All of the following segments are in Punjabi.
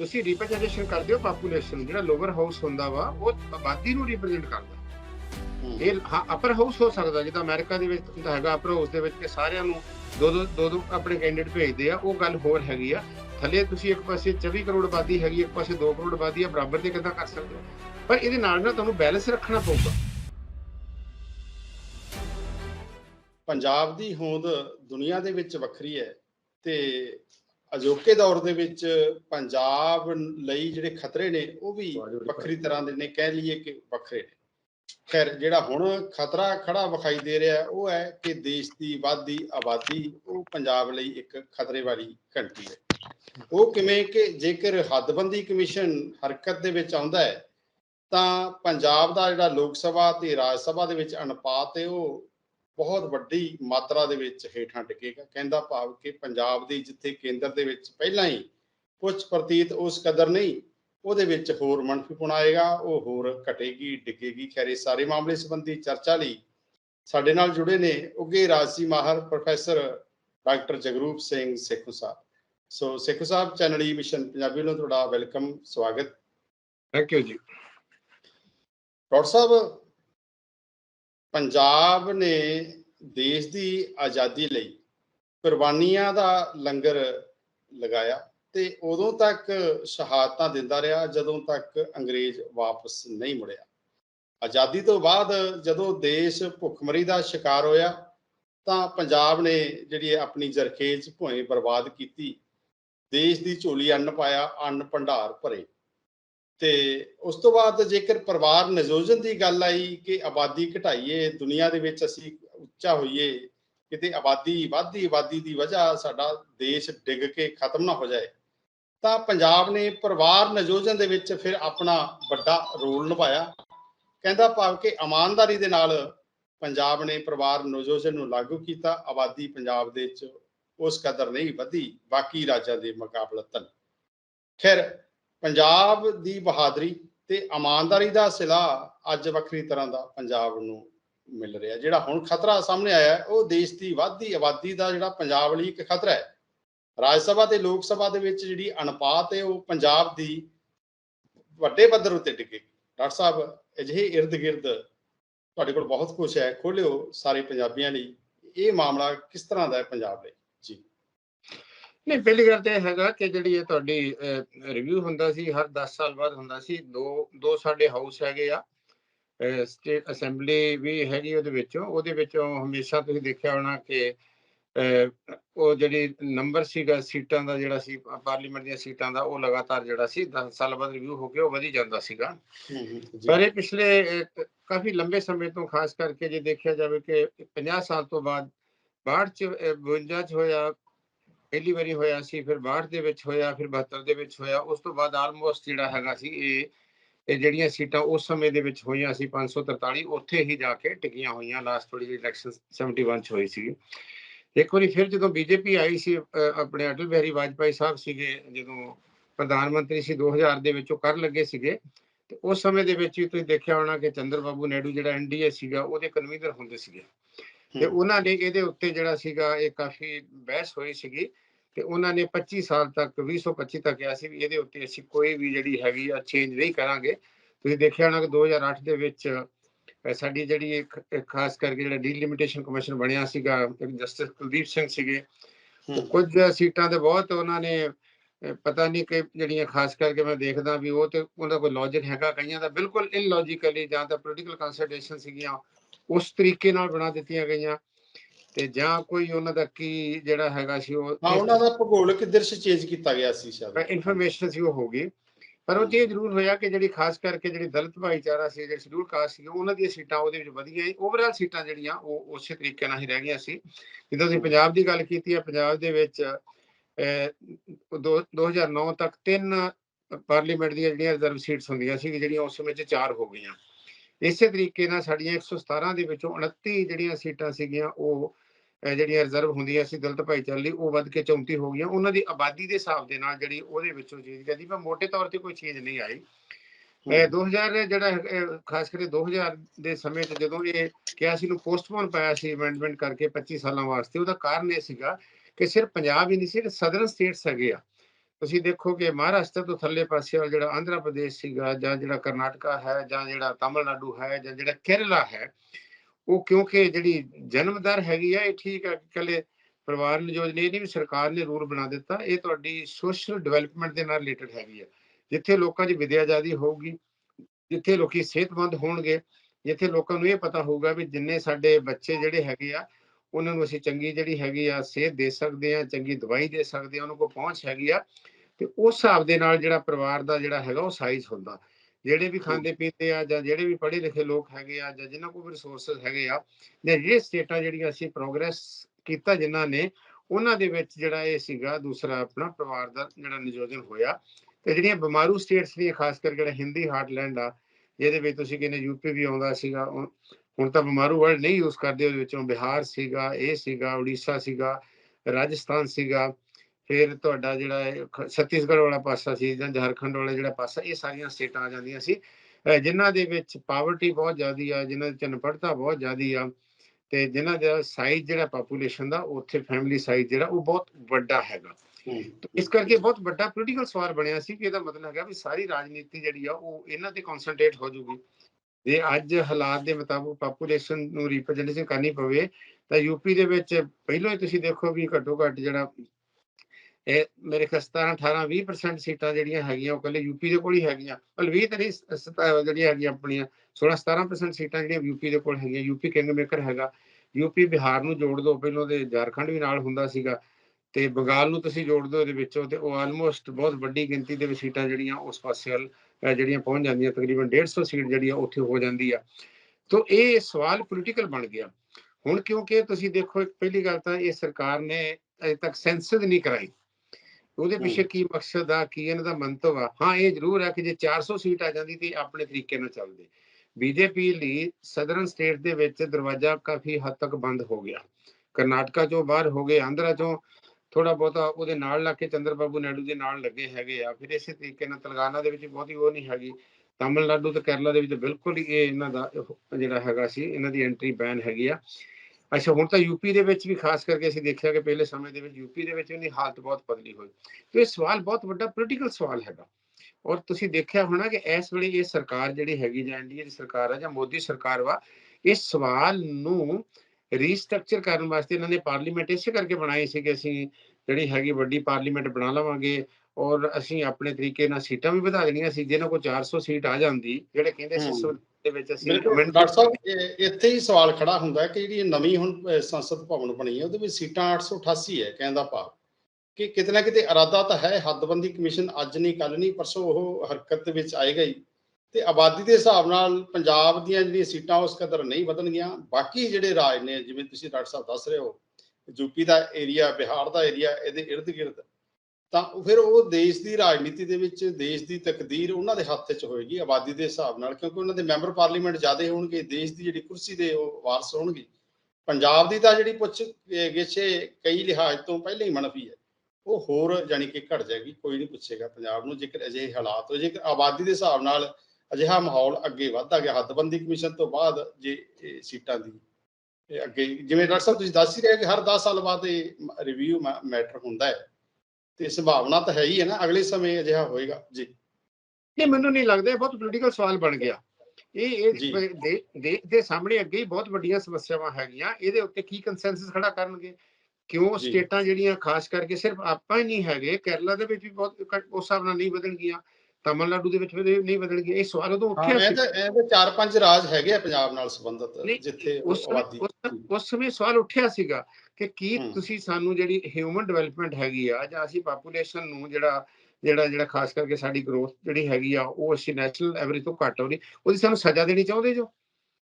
ਤੁਸੀਂ ਰਿਪਰੈਜ਼ੈਂਟੇਸ਼ਨ ਕਰਦੇ ਹੋ ਪਾਪੂਲੇਸ਼ਨ ਜਿਹੜਾ ਲੋਅਰ ਹਾਊਸ ਹੁੰਦਾ ਵਾ ਉਹ ਆਬਾਦੀ ਨੂੰ ਰਿਪਰੈਜ਼ੈਂਟ ਕਰਦਾ। ਇਹ ਹਾਂ ਅਪਰ ਹਾਊਸ ਹੋ ਸਕਦਾ ਜਿੱਦਾਂ ਅਮਰੀਕਾ ਦੇ ਵਿੱਚ ਹੁੰਦਾ ਹੈਗਾ ਅਪਰ ਹਾਊਸ ਦੇ ਵਿੱਚ ਕਿ ਸਾਰਿਆਂ ਨੂੰ ਦੋ ਦੋ ਦੋ ਦੋ ਆਪਣੇ ਕੈਂਡੀਡੇਟ ਭੇਜਦੇ ਆ ਉਹ ਗੱਲ ਹੋਰ ਹੈਗੀ ਆ। ਥੱਲੇ ਤੁਸੀਂ ਇੱਕ ਪਾਸੇ 24 ਕਰੋੜ ਆਬਾਦੀ ਹੈਗੀ ਇੱਕ ਪਾਸੇ 2 ਕਰੋੜ ਆਬਾਦੀ ਆ ਬਰਾਬਰ ਤੇ ਕਿੱਦਾਂ ਕਰ ਸਕਦੇ ਹੋ? ਪਰ ਇਹਦੇ ਨਾਲ ਨਾਲ ਤੁਹਾਨੂੰ ਬੈਲੈਂਸ ਰੱਖਣਾ ਪਊਗਾ। ਪੰਜਾਬ ਦੀ ਹੋਂਦ ਦੁਨੀਆ ਦੇ ਵਿੱਚ ਵੱਖਰੀ ਹੈ ਤੇ ਅਜੋਕੇ ਦੌਰ ਦੇ ਵਿੱਚ ਪੰਜਾਬ ਲਈ ਜਿਹੜੇ ਖਤਰੇ ਨੇ ਉਹ ਵੀ ਵੱਖਰੀ ਤਰ੍ਹਾਂ ਦੇ ਨੇ ਕਹਿ ਲਈਏ ਕਿ ਵੱਖਰੇ ਨੇ। ਖੈਰ ਜਿਹੜਾ ਹੁਣ ਖਤਰਾ ਖੜਾ ਵਿਖਾਈ ਦੇ ਰਿਹਾ ਉਹ ਹੈ ਕਿ ਦੇਸ਼ ਦੀ ਵਾਧੀ ਆਬਾਦੀ ਉਹ ਪੰਜਾਬ ਲਈ ਇੱਕ ਖਤਰੇ ਵਾਲੀ ਘੰਟੀ ਹੈ। ਉਹ ਕਿਵੇਂ ਕਿ ਜੇਕਰ ਹੱਦਬੰਦੀ ਕਮਿਸ਼ਨ ਹਰਕਤ ਦੇ ਵਿੱਚ ਆਉਂਦਾ ਹੈ ਤਾਂ ਪੰਜਾਬ ਦਾ ਜਿਹੜਾ ਲੋਕ ਸਭਾ ਤੇ ਰਾਜ ਸਭਾ ਦੇ ਵਿੱਚ ਅਨੁਪਾਤ ਹੈ ਉਹ ਬਹੁਤ ਵੱਡੀ ਮਾਤਰਾ ਦੇ ਵਿੱਚ ਹੇਠਾਂ ਟਿਕੇਗਾ। ਕਹਿੰਦਾ ਭਾਵ ਕਿ ਪੰਜਾਬ ਦੀ ਜਿੱਥੇ ਕੇਂਦਰ ਦੇ ਵਿੱਚ ਪਹਿਲਾਂ ਹੀ ਕੁਝ ਪ੍ਰਤੀਤ ਉਸ ਕਦਰ ਨਹੀਂ ਉਹਦੇ ਵਿੱਚ ਹੋਰ ਮਨਫੀਪੁਣ ਆਏਗਾ ਉਹ ਹੋਰ ਘਟੇਗੀ ਡਿੱਗੇਗੀ। ਖੈਰ ਸਾਰੇ ਮਾਮਲੇ ਸੰਬੰਧੀ ਚਰਚਾ ਲਈ ਸਾਡੇ ਨਾਲ ਜੁੜੇ ਨੇ ਉੱਗੇ ਰਾਜਸੀ ਮਾਹਰ professor doctor Jagroop Singh Sekhon sahib. So Sekhon sahib channel E mission Punjabi ਨੂੰ ਤੁਹਾਡਾ ਵੈਲਕਮ ਸਵਾਗਤ। ਥੈਂਕ ਯੂ ਜੀ। ਡਾਕਟਰ ਸਾਹਿਬ ਪੰਜਾਬ ਨੇ ਦੇਸ਼ ਦੀ ਆਜ਼ਾਦੀ ਲਈ ਕੁਰਬਾਨੀਆਂ ਦਾ ਲੰਗਰ ਲਗਾਇਆ ਤੇ ਉਦੋਂ ਤੱਕ ਸ਼ਹਾਦਤਾਂ ਦਿੰਦਾ ਰਿਹਾ, ਜਦੋਂ ਤੱਕ ਅੰਗਰੇਜ਼ ਵਾਪਸ ਨਹੀਂ ਮੁੜਿਆ। ਆਜ਼ਾਦੀ ਤੋਂ ਬਾਅਦ ਜਦੋਂ ਦੇਸ਼ ਭੁੱਖਮਰੀ ਦਾ ਸ਼ਿਕਾਰ ਹੋਇਆ, ਤਾਂ ਪੰਜਾਬ ਨੇ ਜਿਹੜੀ ਆਪਣੀ ਜ਼ਰਖੇਜ਼ ਭੋਏ ਬਰਬਾਦ ਕੀਤੀ, ਦੇਸ਼ ਦੀ ਝੋਲੀ ਅੰਨ ਪਾਇਆ, ਅੰਨ ਭੰਡਾਰ ਭਰੇ। ਤੇ ਉਸ ਤੋਂ ਬਾਅਦ ਜੇਕਰ ਪਰਿਵਾਰ ਨਿਯੋਜਨ ਦੀ ਗੱਲ ਆਈ ਕਿ ਆਬਾਦੀ ਘਟਾਈਏ, ਦੁਨੀਆ ਦੇ ਵਿੱਚ ਅਸੀਂ ਉੱਚਾ ਹੋਈਏ, ਕਿਤੇ ਆਬਾਦੀ ਵਾਧੀ ਆਬਾਦੀ ਦੀ ਵਜ੍ਹਾ ਸਾਡਾ ਦੇਸ਼ ਡਿੱਗ ਕੇ ਖਤਮ ਨਾ ਹੋ ਜਾਏ, ਤਾਂ ਪੰਜਾਬ ਨੇ ਪਰਿਵਾਰ ਨਿਯੋਜਨ ਦੇ ਵਿੱਚ ਫਿਰ ਆਪਣਾ ਵੱਡਾ ਰੋਲ ਨਿਭਾਇਆ। ਕਹਿੰਦਾ ਭਾਵ ਕਿ ਇਮਾਨਦਾਰੀ ਦੇ ਨਾਲ ਪੰਜਾਬ ਨੇ ਪਰਿਵਾਰ ਨਿਯੋਜਨ ਨੂੰ ਲਾਗੂ ਕੀਤਾ, ਆਬਾਦੀ ਪੰਜਾਬ ਦੇ ਵਿੱਚ ਉਸ ਕਦਰ ਨਹੀਂ ਵਧੀ, ਬਾਕੀ ਰਾਜਾਂ ਦੇ ਮੁਕਾਬਲਤਨ। ਖੈਰ ਪੰਜਾਬ ਦੀ ਬਹਾਦਰੀ ਤੇ ਇਮਾਨਦਾਰੀ ਦਾ ਸਿਲਾ ਅੱਜ ਵੱਖਰੀ ਤਰ੍ਹਾਂ ਦਾ ਪੰਜਾਬ ਨੂੰ ਮਿਲ ਰਿਹਾ। ਜਿਹੜਾ ਹੁਣ ਖਤਰਾ ਸਾਹਮਣੇ ਆਇਆ, ਉਹ ਦੇਸ਼ ਦੀ ਵਾਧੀ ਆਬਾਦੀ ਦਾ ਜਿਹੜਾ ਪੰਜਾਬ ਲਈ ਇੱਕ ਖਤਰਾ ਹੈ। ਰਾਜ ਸਭਾ ਤੇ ਲੋਕ ਸਭਾ ਦੇ ਵਿੱਚ ਜਿਹੜੀ ਅਨੁਪਾਤ ਹੈ, ਉਹ ਪੰਜਾਬ ਦੀ ਵੱਡੇ ਪੱਧਰ ਉੱਤੇ ਡਿੱਗੇ ਡਾਕਟਰ ਸਾਹਿਬ, ਅਜਿਹੇ ਇਰਦ ਗਿਰਦ ਤੁਹਾਡੇ ਕੋਲ ਬਹੁਤ ਕੁਝ ਹੈ। ਖੋਲਿਓ ਸਾਰੇ ਪੰਜਾਬੀਆਂ ਲਈ। ਇਹ ਮਾਮਲਾ ਕਿਸ ਤਰ੍ਹਾਂ ਦਾ ਹੈ ਪੰਜਾਬ ਲਈ? ਨਹੀਂ ਪਹਿਲੀ ਗੱਲ ਤਾਂ ਹੈਗਾ ਕਿ ਜਿਹੜੀ ਇਹ ਤੁਹਾਡੀ ਰਿਵਿਊ ਹੁੰਦਾ ਸੀ ਹਰ 10 ਸਾਲ ਬਾਅਦ ਹੁੰਦਾ ਸੀ ਦੋ ਦੋ ਸਾਡੇ ਹਾਊਸ ਹੈਗੇ ਆ ਸਟੇਟ ਅਸੈਂਬਲੀ ਵੀ ਹੈਗੀ ਉਹਦੇ ਵਿੱਚੋਂ ਉਹਦੇ ਵਿੱਚੋਂ ਹਮੇਸ਼ਾ ਤੁਸੀਂ ਦੇਖਿਆ ਹੋਣਾ ਕਿ ਉਹ ਜਿਹੜੀ ਨੰਬਰ ਸੀਗਾ ਸੀਟਾਂ ਦਾ ਜਿਹੜਾ ਸੀ ਪਾਰਲੀਮੈਂਟ ਦੀਆਂ ਸੀਟਾਂ ਦਾ ਉਹ ਲਗਾਤਾਰ ਜਿਹੜਾ ਸੀ 10 ਸਾਲ ਬਾਅਦ ਰਿਵਿਊ ਹੋ ਕੇ ਉਹ ਵਧੀ ਜਾਂਦਾ ਸੀਗਾ। ਪਰ ਇਹ ਪਿਛਲੇ ਕਾਫੀ ਲੰਬੇ ਸਮੇਂ ਤੋਂ ਖਾਸ ਕਰਕੇ ਜੇ ਦੇਖਿਆ ਜਾਵੇ ਕਿ 50 ਸਾਲ ਤੋਂ ਬਾਅਦ 62 ਚ ਅਹ, 52 ਚ ਹੋਇਆ ਪਹਿਲੀ ਵਾਰੀ ਹੋਇਆ ਸੀ, ਫਿਰ 62 ਦੇ ਵਿੱਚ ਹੋਇਆ, ਫਿਰ 72 ਦੇ ਵਿੱਚ ਹੋਇਆ, ਉਸ ਤੋਂ ਬਾਅਦ ਆਲਮੋਸਟ ਜਿਹੜਾ ਹੈਗਾ ਸੀ, ਇਹ ਇਹ ਜਿਹੜੀਆਂ ਸੀਟਾਂ ਉਸ ਸਮੇਂ ਦੇ ਵਿੱਚ ਹੋਈਆਂ ਸੀ 543 ਉੱਥੇ ਹੀ ਜਾ ਕੇ ਟਿਕੀਆਂ ਹੋਈਆਂ ਲਾਸਟ ਵਾਲੀ ਇਲੈਕਸ਼ਨ 71 ਚ ਹੋਈ ਸੀ। ਇੱਕ ਵਾਰੀ ਫਿਰ ਜਦੋਂ ਬੀਜੇਪੀ ਆਈ ਸੀ ਆਪਣੇ ਅਟਲ ਬਿਹਾਰੀ ਵਾਜਪਾਈ ਸਾਹਿਬ ਸੀਗੇ, ਜਦੋਂ ਪ੍ਰਧਾਨ ਮੰਤਰੀ ਸੀ 2000 ਦੇ ਵਿੱਚ ਉਹ ਕਰ ਲੱਗੇ ਸੀਗੇ, ਤੇ ਉਸ ਸਮੇਂ ਦੇ ਵਿੱਚ ਵੀ ਤੁਸੀਂ ਦੇਖਿਆ ਹੋਣਾ ਕਿ ਚੰਦਰ ਬਾਬੂ ਨਾਇਡੂ ਜਿਹੜਾ ਐਨਡੀਏ ਸੀਗਾ, ਉਹਦੇ ਕਨਵੀਨਰ ਹੁੰਦੇ ਸੀਗੇ। ਤੇ ਉਹਨਾਂ ਨੇ ਇਹਦੇ ਉੱਤੇ ਜਿਹੜਾ ਸੀਗਾ ਇਹ ਕਾਫੀ ਬਹਿਸ ਹੋਈ ਸੀਗੀ ਤੇ ਉਹਨਾਂ ਨੇ 25 ਸਾਲ ਤੱਕ 2025 ਤੱਕ ਕਿਹਾ ਸੀ ਵੀ ਇਹਦੇ ਉੱਤੇ ਅਸੀਂ ਕੋਈ ਵੀ ਜਿਹੜੀ ਹੈਗੀ ਆ ਚੇਂਜ ਨਹੀਂ ਕਰਾਂਗੇ ਤੁਸੀਂ ਦੇਖਿਆ ਹੋਣਾ ਕਿ 2008 ਦੇ ਵਿੱਚ ਸਾਡੀ ਜਿਹੜੀ ਇੱਕ ਇੱਕ ਖਾਸ ਕਰਕੇ ਜਿਹੜਾ ਡੀਲਿਮਿਟੇਸ਼ਨ ਕਮਿਸ਼ਨ ਬਣਿਆ ਸੀਗਾ ਜਸਟਿਸ ਕੁਲਦੀਪ ਸਿੰਘ ਸੀਗੇ। ਕੁਝ ਸੀਟਾਂ ਤੇ ਬਹੁਤ ਉਹਨਾਂ ਨੇ ਪਤਾ ਨਹੀਂ ਕਿ ਜਿਹੜੀਆਂ ਖਾਸ ਕਰਕੇ ਮੈਂ ਦੇਖਦਾ ਵੀ ਉਹ ਤੇ ਉਹਦਾ ਕੋਈ ਲੌਜੀਕ ਹੈਗਾ ਕਈਆਂ ਦਾ ਬਿਲਕੁਲ ਇਲੌਜੀਕਲੀ ਜਾਂ ਤਾਂ ਪੋਲੀਟੀਕਲ ਕੰਸਲਟੇਸ਼ਨ ਸੀਗੀਆਂ ਉਸ ਤਰੀਕੇ ਨਾਲ ਬਣਾ ਦਿੱਤੀਆਂ ਗਈਆਂ ਤੇ ਜਾਂ ਕੋਈ ਉਹਨਾਂ ਦਾ ਕੀ ਜਿਹੜਾ ਹੈਗਾ ਸੀ ਉਹ ਹਾਂ ਉਹਨਾਂ ਦਾ ਭੂਗੋਲਿਕ ਦ੍ਰਿਸ਼ ਚੇਂਜ ਕੀਤਾ ਗਿਆ ਸੀ ਸ਼ਾਇਦ? ਇਨਫੋਰਮੇਸ਼ਨ ਸੀ ਉਹ ਹੋ ਗਈ ਪਰ ਉਹ 'ਚ ਇਹ ਜ਼ਰੂਰ ਹੋਇਆ ਕਿ ਜਿਹੜੀ ਖਾਸ ਕਰਕੇ ਜਿਹੜੀ ਦਲਿਤ ਭਾਈਚਾਰਾ ਸੀ ਜਿਹੜੇ ਸ਼ਡਿਊਲ ਕਾਸਟ ਸੀ ਉਹਨਾਂ ਦੀਆਂ ਸੀਟਾਂ ਉਹਦੇ ਵਿੱਚ ਵਧੀਆਂ ਓਵਰਆਲ ਸੀਟਾਂ ਜਿਹੜੀਆਂ ਉਹ ਉਸੇ ਤਰੀਕੇ ਨਾਲ ਹੀ ਰਹਿ ਗਈਆਂ ਸੀ। ਜਦੋਂ ਅਸੀਂ ਪੰਜਾਬ ਦੀ ਗੱਲ ਕੀਤੀ ਹੈ ਪੰਜਾਬ ਦੇ ਵਿੱਚ ਅਹ, ਦੋ- 2009 ਤੱਕ ਤਿੰਨ ਪਾਰਲੀਮੈਂਟ ਦੀਆਂ ਜਿਹੜੀਆਂ ਰਿਜ਼ਰਵ ਸੀਟਸ ਹੁੰਦੀਆਂ ਸੀ ਜਿਹੜੀਆਂ ਉਸ ਸਮੇਂ 'ਚ ਚਾਰ ਹੋ ਗਈਆਂ। ਇਸੇ ਤਰੀਕੇ ਨਾਲ ਸਾਡੀਆਂ 117 ਦੇ ਵਿੱਚੋਂ 29 ਜਿਹੜੀਆਂ ਸੀਟਾਂ ਸੀਗੀਆਂ ਉਹ ਜਿਹੜੀਆਂ ਰਿਜ਼ਰਵ ਹੁੰਦੀਆਂ ਸੀ ਦਲਿਤ ਭਾਈਚਾਰੇ ਲਈ ਉਹ ਵੱਧ ਕੇ 34 ਹੋ ਗਈਆਂ। ਉਹਨਾਂ ਦੀ ਆਬਾਦੀ ਦੇ ਹਿਸਾਬ ਦੇ ਨਾਲ ਜਿਹੜੀ ਉਹਦੇ ਵਿੱਚੋਂ ਚੀਜ਼ ਕਹਿੰਦੀ ਪਰ ਮੋٹے ਤੌਰ ਤੇ ਕੋਈ ਚੀਜ਼ ਨਹੀਂ ਆਈ। ਇਹ 2000 ਜਿਹੜਾ ਖਾਸ ਕਰਕੇ 2000 ਦੇ ਸਮੇਂ 'ਚ ਜਦੋਂ ਇਹ ਕਿਹਾ ਸੀ ਨੂੰ ਪੋਸਟਪੋਨ ਪਾਇਆ ਸੀ ਅਮੈਂਡਮੈਂਟ ਕਰਕੇ 25 ਸਾਲਾਂ ਵਾਸਤੇ ਉਹਦਾ ਕਾਰਨ ਇਹ ਸੀਗਾ ਕਿ ਸਿਰਫ ਪੰਜਾਬ ਹੀ ਨਹੀਂ ਸੀ ਸਦਰਨ ਸਟੇਟਸ ਹੈਗੇ ਆ ਤੁਸੀਂ ਦੇਖੋ ਕਿ ਮਹਾਰਾਸ਼ਟਰ ਤੋਂ ਥੱਲੇ ਪਾਸੇ ਵਾਲਾ ਜਿਹੜਾ ਆਂਧਰਾ ਪ੍ਰਦੇਸ਼ ਸੀਗਾ ਜਾਂ ਜਿਹੜਾ ਕਰਨਾਟਕਾ ਹੈ ਜਾਂ ਜਿਹੜਾ ਤਾਮਿਲਨਾਡੂ ਹੈ ਜਾਂ ਜਿਹੜਾ ਕੇਰਲਾ ਹੈ, ਉਹ ਕਿਉਂਕਿ ਜਿਹੜੀ ਜਨਮ ਦਰ ਹੈਗੀ ਆ, ਇਹ ਠੀਕ ਹੈ ਕੱਲੇ ਪਰਿਵਾਰ ਨਿਯੋਜਨ ਇਹ ਨਹੀਂ ਵੀ ਸਰਕਾਰ ਨੇ ਰੂਲ ਬਣਾ ਦਿੱਤਾ, ਇਹ ਤੁਹਾਡੀ ਸੋਸ਼ਲ ਡਿਵੈਲਪਮੈਂਟ ਦੇ ਨਾਲ ਰਿਲੇਟਡ ਹੈਗੀ ਆ। ਜਿੱਥੇ ਲੋਕਾਂ 'ਚ ਵਿਦਿਆ ਆਜ਼ਾਦੀ ਹੋਊਗੀ, ਜਿੱਥੇ ਲੋਕੀ ਸਿਹਤਮੰਦ ਹੋਣਗੇ, ਜਿੱਥੇ ਲੋਕਾਂ ਨੂੰ ਇਹ ਪਤਾ ਹੋਊਗਾ ਵੀ ਜਿੰਨੇ ਸਾਡੇ ਬੱਚੇ ਜਿਹੜੇ ਹੈਗੇ ਆ ਉਹਨਾਂ ਨੂੰ ਅਸੀਂ ਚੰਗੀ ਜਿਹੜੀ ਹੈਗੀ ਆ ਸਿਹਤ ਦੇ ਸਕਦੇ ਆ ਚੰਗੀ ਦਵਾਈ ਦੇ ਸਕਦੇ ਆ ਉਹਨਾਂ ਕੋਲ ਪਹੁੰਚ ਹੈਗੀ ਆ ਤੇ ਉਸ ਹਿਸਾਬ ਦੇ ਨਾਲ ਜਿਹੜਾ ਪਰਿਵਾਰ ਦਾ ਜਿਹੜਾ ਹੈਗਾ ਉਹ ਸਾਈਜ਼ ਹੁੰਦਾ। ਜਿਹੜੇ ਵੀ ਖਾਂਦੇ ਪੀਂਦੇ ਆ ਜਾਂ ਜਿਹੜੇ ਵੀ ਪੜ੍ਹੇ ਲਿਖੇ ਲੋਕ ਹੈਗੇ ਆ ਜਾਂ ਜਿਨ੍ਹਾਂ ਕੋਲ ਵੀ ਰਿਸੋਰਸਸ ਹੈਗੇ ਆ ਜਾਂ ਜਿਹੜੇ ਸਟੇਟਾਂ ਜਿਹੜੀਆਂ ਅਸੀਂ ਪ੍ਰੋਗਰੈਸ ਕੀਤਾ ਜਿਨ੍ਹਾਂ ਨੇ ਉਹਨਾਂ ਦੇ ਵਿੱਚ ਜਿਹੜਾ ਇਹ ਸੀਗਾ ਦੂਸਰਾ ਆਪਣਾ ਪਰਿਵਾਰ ਦਾ ਜਿਹੜਾ ਨਿਯੋਜਨ ਹੋਇਆ। ਤੇ ਜਿਹੜੀਆਂ ਬਿਮਾਰੂ ਸਟੇਟਸ ਨੇ ਖਾਸ ਕਰਕੇ ਜਿਹੜਾ ਹਿੰਦੀ ਹਾਰਟਲੈਂਡ ਆ ਜਿਹਦੇ ਵਿੱਚ ਤੁਸੀਂ ਕਹਿੰਦੇ ਯੂਪੀ ਵੀ ਆਉਂਦਾ ਸੀਗਾ ਹੁਣ ਤਾਂ ਬਿਮਾਰੂ ਵਰਡ ਨਹੀਂ ਯੂਜ਼ ਕਰਦੇ ਉਹਦੇ ਵਿੱਚੋਂ ਬਿਹਾਰ ਸੀਗਾ ਇਹ ਸੀਗਾ ਉੜੀਸਾ ਸੀਗਾ ਰਾਜਸਥਾਨ ਸੀਗਾ ਫਿਰ ਤੁਹਾਡਾ ਜਿਹੜਾ ਛੱਤੀਸਗੜ੍ਹ ਵਾਲਾ ਪਾਸਾ ਸੀ ਜਾਂ ਝਾਰਖੰਡ ਵਾਲਾ ਜਿਹੜਾ ਪਾਸਾ ਇਹ ਸਾਰੀਆਂ ਸਟੇਟਾਂ ਆ ਜਾਂਦੀਆਂ ਸੀ। ਜਿਨ੍ਹਾਂ ਦੇ ਵਿੱਚ ਪਾਵਰਟੀ ਬਹੁਤ ਜ਼ਿਆਦੀ ਆ ਜਿਨ੍ਹਾਂ ਦੀ ਅਨਪੜ੍ਹਤਾ ਬਹੁਤ ਜ਼ਿਆਦੀ ਆ ਤੇ ਜਿਨ੍ਹਾਂ ਦਾ ਸਾਈਜ਼ ਜਿਹੜਾ ਪੋਪੂਲੇਸ਼ਨ ਦਾ ਉੱਥੇ ਫੈਮਿਲੀ ਸਾਈਜ਼ ਜਿਹੜਾ ਉਹ ਬਹੁਤ ਵੱਡਾ ਹੈਗਾ। ਇਸ ਕਰਕੇ ਬਹੁਤ ਵੱਡਾ ਪੋਲੀਟੀਕਲ ਸਵਾਲ ਬਣਿਆ ਸੀ ਕਿ ਇਹਦਾ ਮਤਲਬ ਹੈਗਾ ਵੀ ਸਾਰੀ ਰਾਜਨੀਤੀ ਜਿਹੜੀ ਆ ਉਹ ਇਹਨਾਂ ਤੇ ਕਨਸੈਂਟਰੇਟ ਹੋ ਜੂਗੀ। ਜੇ ਅੱਜ ਹਾਲਾਤ ਦੇ ਮੁਤਾਬਕ ਪੋਪੂਲੇਸ਼ਨ ਨੂੰ ਰਿਪਰੈਜ਼ੈਂਟੇਸ਼ਨ ਕਰਨੀ ਪਵੇ, ਤਾਂ ਯੂਪੀ ਦੇ ਵਿੱਚ ਪਹਿਲਾਂ ਹੀ ਤੁਸੀਂ ਦੇਖੋ ਵੀ ਘੱਟੋ ਘੱਟ ਜਿਹੜਾ ਇਹ ਮੇਰੇ ਖਿਆਲ 17 18 20% ਸੀਟਾਂ ਜਿਹੜੀਆਂ ਹੈਗੀਆਂ, ਉਹ ਕੱਲੇ ਯੂਪੀ ਦੇ ਕੋਲ ਹੀ ਹੈਗੀਆਂ। ਬਲ 20 ਤਾਂ ਜਿਹੜੀਆਂ ਹੈਗੀਆਂ ਆਪਣੀਆਂ 16 17% ਸੀਟਾਂ ਜਿਹੜੀਆਂ ਯੂਪੀ ਦੇ ਕੋਲ ਹੈਗੀਆਂ। ਯੂਪੀ ਕਿੰਗ ਮੇਕਰ ਹੈਗਾ। ਯੂਪੀ ਬਿਹਾਰ ਨੂੰ ਜੋੜ ਦਿਓ ਪਹਿਲਾਂ ਤੇ ਝਾਰਖੰਡ ਵੀ ਨਾਲ ਹੁੰਦਾ ਸੀਗਾ ਤੇ ਬੰਗਾਲ ਨੂੰ ਤੁਸੀਂ ਜੋੜ ਦਿਓ ਇਹਦੇ ਵਿੱਚੋਂ ਤੇ ਉਹ ਆਲਮੋਸਟ ਬਹੁਤ ਵੱਡੀ ਗਿਣਤੀ ਦੇ ਵਿੱਚ ਸੀਟਾਂ ਜਿਹੜੀਆਂ ਉਸ ਪਾਸੇ ਵੱਲ ਜਿਹੜੀਆਂ ਪਹੁੰਚ ਜਾਂਦੀਆਂ ਤਕਰੀਬਨ 150 ਸੀਟ ਜਿਹੜੀ ਆ ਉੱਥੇ ਹੋ ਜਾਂਦੀ ਆ। ਤੋਂ ਇਹ ਸਵਾਲ ਪੋਲੀਟੀਕਲ ਬਣ ਗਿਆ। ਹੁਣ ਕਿਉਂਕਿ ਤੁਸੀਂ ਦੇਖੋ ਇੱਕ ਪਹਿਲੀ ਗੱਲ ਤਾਂ ਇਹ ਸਰਕਾਰ ਨੇ ਅਜੇ ਤੱਕ ਸੈਂਸਦ ਨਹੀਂ ਕਰਾਈ। ਉਹਦੇ। ਪਿੱਛੇ ਕੀ ਮਕਸਦ ਆ ਕੀ ਇਹਨਾਂ ਦਾ ਮੰਤਵ ਆ? ਹਾਂ ਇਹ ਜ਼ਰੂਰ ਹੈ ਕਿ ਜੇ 400 ਸੀਟ ਆ ਜਾਂਦੀ ਤੇ ਆਪਣੇ ਤਰੀਕੇ ਨਾਲ ਚੱਲਦੇ। ਬੀਜੇਪੀ ਲਈ ਸਦਰਨ ਸਟੇਟ ਦੇ ਵਿੱਚ ਦਰਵਾਜ਼ਾ ਕਾਫੀ ਹੱਦ ਤੱਕ ਬੰਦ ਹੋ ਗਿਆ। ਕਰਨਾਟਕਾ ਚੋਂ ਬਾਹਰ ਹੋ ਗਏ ਆਂਧਰਾ ਚੋਂ ਥੋੜਾ ਬਹੁਤਾ ਉਹਦੇ ਨਾਲ ਲੱਗ ਕੇ ਚੰਦਰ ਨਾਇਡੂ ਦੇ ਨਾਲ ਲੱਗੇ ਹੈਗੇ ਆ, ਫਿਰ ਇਸੇ ਤਰੀਕੇ ਨਾਲ ਤੇਲੰਗਾਨਾ ਦੇ ਵਿੱਚ ਬਹੁਤੀ ਉਹ ਨਹੀਂ ਹੈਗੀ। ਤਾਮਿਲਨਾਡੂ ਤੇ ਕੇਰਲਾ ਦੇ ਵਿੱਚ ਬਿਲਕੁਲ ਹੀ ਇਹ ਇਹਨਾਂ ਦਾ ਜਿਹੜਾ ਹੈਗਾ ਸੀ, ਇਹਨਾਂ ਦੀ ਐਂਟਰੀ ਬੈਨ ਹੈਗੀ ਆ। ਅੱਛਾ, ਹੁਣ ਤਾਂ ਯੂਪੀ ਦੇ ਵਿੱਚ ਵੀ ਖਾਸ ਕਰਕੇ ਅਸੀਂ ਦੇਖਿਆ ਕਿ ਪਹਿਲੇ ਸਮੇਂ ਦੇ ਵਿੱਚ ਯੂਪੀ ਦੇ ਵਿੱਚ ਵੀ ਹਾਲਤ ਬਹੁਤ ਬਦਲੀ ਹੋਈ। ਤੇ ਇਹ ਸਵਾਲ ਬਹੁਤ ਵੱਡਾ ਪੋਲੀਟੀਕਲ ਸਵਾਲ ਹੈਗਾ। ਔਰ ਤੁਸੀਂ ਦੇਖਿਆ ਹੋਣਾ ਕਿ ਇਸ ਵੇਲੇ ਇਹ ਸਰਕਾਰ ਜਿਹੜੀ ਹੈਗੀ ਜਾਂ ਐਨਡੀਏ ਦੀ ਸਰਕਾਰ ਆ ਜਾਂ ਮੋਦੀ ਸਰਕਾਰ ਵਾ ਇਸ ਸਵਾਲ ਨੂੰ ਰੀਸਟਰਕਚਰ ਕਰਨ ਵਾਸਤੇ ਇਹਨਾਂ ਨੇ ਪਾਰਲੀਮੈਂਟ ਇਸੇ ਕਰਕੇ ਬਣਾਈ ਸੀ ਕਿ ਅਸੀਂ ਜਿਹੜੀ ਹੈਗੀ ਵੱਡੀ ਪਾਰਲੀਮੈਂਟ ਬਣਾ ਲਵਾਂਗੇ ਔਰ ਅਸੀਂ ਆਪਣੇ ਤਰੀਕੇ ਨਾਲ ਸੀਟਾਂ ਵੀ ਵਧਾ ਦੇਣੀਆਂ ਸੀ ਜਿਹਨਾਂ ਕੋਲ 400 ਸੀਟ ਆ ਜਾਂਦੀ ਜਿਹੜੇ ਕਹਿੰਦੇ ਸੀ ਦੇ ਵਿੱਚ ਅਸੀਂ ਡਾਕਟਰ ਸਾਹਿਬ ਇੱਥੇ ਹੀ ਸਵਾਲ ਖੜਾ ਹੁੰਦਾ ਹੈ ਕਿ ਜਿਹੜੀ ਨਵੀਂ ਹੁਣ ਸੰਸਦ ਭਵਨ ਬਣੀ ਹੈ ਉਹਦੇ ਵਿੱਚ ਸੀਟਾਂ 888 ਹੈ ਕਹਿੰਦਾ ਭਾਵ। ਕਿ ਕਿਤੇ ਨਾ ਕਿਤੇ ਇਰਾਦਾ ਤਾਂ ਹੈ ਹੱਦਬੰਦੀ ਕਮਿਸ਼ਨ ਅੱਜ ਨਹੀਂ ਕੱਲ ਨਹੀਂ ਪਰਸੋਂ ਉਹ ਹਰਕਤ ਦੇ ਵਿੱਚ ਆਏਗਾ ਹੀ। ਤੇ ਆਬਾਦੀ ਦੇ ਹਿਸਾਬ ਨਾਲ ਪੰਜਾਬ ਦੀਆਂ ਜਿਹੜੀਆਂ ਸੀਟਾਂ ਉਸ ਕਦਰ ਨਹੀਂ ਵਧਣਗੀਆਂ। ਬਾਕੀ ਜਿਹੜੇ ਰਾਜ ਨੇ ਜਿਵੇਂ ਤੁਸੀਂ ਡਾਕਟਰ ਸਾਹਿਬ ਦੱਸ ਰਹੇ ਹੋ ਯੂਪੀ ਦਾ ਏਰੀਆ ਬਿਹਾਰ ਦਾ ਏਰੀਆ ਇਹਦੇ ਇਰਦ ਗਿਰਦ ਤਾਂ ਉਹ ਫਿਰ ਉਹ ਦੇਸ਼ ਦੀ ਰਾਜਨੀਤੀ ਦੇ ਵਿੱਚ ਦੇਸ਼ ਦੀ ਤਕਦੀਰ ਉਹਨਾਂ ਦੇ ਹੱਥ 'ਚ ਹੋਏਗੀ ਆਬਾਦੀ ਦੇ ਹਿਸਾਬ ਨਾਲ ਕਿਉਂਕਿ ਉਹਨਾਂ ਦੇ ਮੈਂਬਰ ਪਾਰਲੀਮੈਂਟ ਜ਼ਿਆਦੇ ਹੋਣਗੇ ਦੇਸ਼ ਦੀ ਜਿਹੜੀ ਕੁਰਸੀ ਦੇ ਉਹ ਵਾਰਸ ਹੋਣਗੇ। ਪੰਜਾਬ ਦੀ ਤਾਂ ਜਿਹੜੀ ਪੁੱਛ ਅਹ, ਗਿੱਛੇ ਕਈ ਲਿਹਾਜ਼ ਤੋਂ ਪਹਿਲਾਂ ਹੀ ਮਨਫੀ ਹੈ ਉਹ ਹੋਰ ਜਾਨੀ ਕਿ ਘਟ ਜਾਏਗੀ ਕੋਈ ਨਹੀਂ ਪੁੱਛੇਗਾ ਪੰਜਾਬ ਨੂੰ ਜੇਕਰ ਅਜਿਹੇ ਹਾਲਾਤ ਹੋ ਜੇਕਰ ਆਬਾਦੀ ਦੇ ਹਿਸਾਬ ਨਾਲ ਅਜਿਹਾ ਮਾਹੌਲ ਅੱਗੇ ਵੱਧਦਾ ਗਿਆ। ਹੱਦਬੰਦੀ ਕਮਿਸ਼ਨ ਤੋਂ ਬਾਅਦ ਜੇ ਸੀਟਾਂ ਦੀ ਅੱਗੇ ਜਿਵੇਂ ਡਾਕਟਰ ਸਾਹਿਬ ਤੁਸੀਂ ਦੱਸ ਹੀ ਰਹੇ ਕਿ ਹਰ 10 ਸਾਲ ਬਾਅਦ ਇਹ ਰਿਵਿਊ ਮੈਟਰ ਹੁੰਦਾ ਹੈ। ਤੇ ਸੰਭਾਵਨਾ ਤਾਂ ਹੈ ਹੀ ਹੈ ਨਾ ਅਗਲੇ ਸਮੇਂ ਅਜਿਹਾ ਹੋਏਗਾ। ਜੀ। ਇਹ ਮੈਨੂੰ ਨਹੀਂ ਲੱਗਦਾ ਬਹੁਤ ਪੋਲੀਟੀਕਲ ਸਵਾਲ ਬਣ ਗਿਆ। ਇਹ ਇਹ ਜੀ। ਦੇ- ਦੇਸ਼ ਦੇ ਸਾਹਮਣੇ ਅੱਗੇ ਹੀ ਬਹੁਤ ਵੱਡੀਆਂ ਸਮੱਸਿਆਵਾਂ ਹੈਗੀਆਂ। ਇਹਦੇ ਉੱਤੇ ਕੀ ਕੰਸੈਂਸਸ ਖੜਾ ਕਰਨਗੇ? ਕਿਉਂ। ਸਟੇਟਾਂ ਜਿਹੜੀਆਂ ਖਾਸ ਕਰਕੇ ਸਿਰਫ ਆਪਾਂ ਹੀ ਨਹੀਂ ਹੈਗੇ ਕੇਰਲਾ ਦੇ ਵਿੱਚ ਵੀ ਬਹੁਤ ਉਸ ਹਿਸਾਬ ਨਾਲ ਨਹੀਂ ਵਧਣਗੀਆਂ। ਤਾਮਿਲਨਾਡੂ ਦੇ ਵਿੱਚ ਵੀ ਨਹੀਂ ਵਧਣਗੀਆਂ ਇਹ ਸਵਾਲ ਉਦੋਂ ਉੱਠਿਆ ਇਹ ਸੀ ਤਾਂ ਇਹ ਤਾਂ ਚਾਰ ਪੰਜ ਰਾਜ ਹੈਗੇ ਆ ਪੰਜਾਬ ਨਾਲ ਸੰਬੰਧਿਤ ਜਿੱਥੇ ਉਸ ਉਸ- ਸਮੇਂ ਸਵਾਲ ਉੱਠਿਆ ਸੀਗਾ ਕਿ ਕੀ। ਤੁਸੀਂ ਸਾਨੂੰ ਜਿਹੜੀ ਹਿਊਮਨ ਡਿਵੈਲਪਮੈਂਟ ਹੈਗੀ ਆ ਜਾਂ ਅਸੀਂ ਪਾਪੂਲੇਸ਼ਨ ਨੂੰ ਜਿਹੜਾ ਜਿਹੜਾ ਜਿਹੜਾ ਖਾਸ ਕਰਕੇ ਸਾਡੀ ਗਰੋਥ ਜਿਹੜੀ ਹੈਗੀ ਆ ਉਹ ਅਸੀਂ ਨੈਸ਼ਨਲ ਐਵਰੇਜ ਤੋਂ ਘੱਟ ਹੋ ਰਹੀ ਉਹਦੀ ਸਾਨੂੰ ਸਜ਼ਾ ਦੇਣੀ ਚਾਹੁੰਦੇ ਜੋ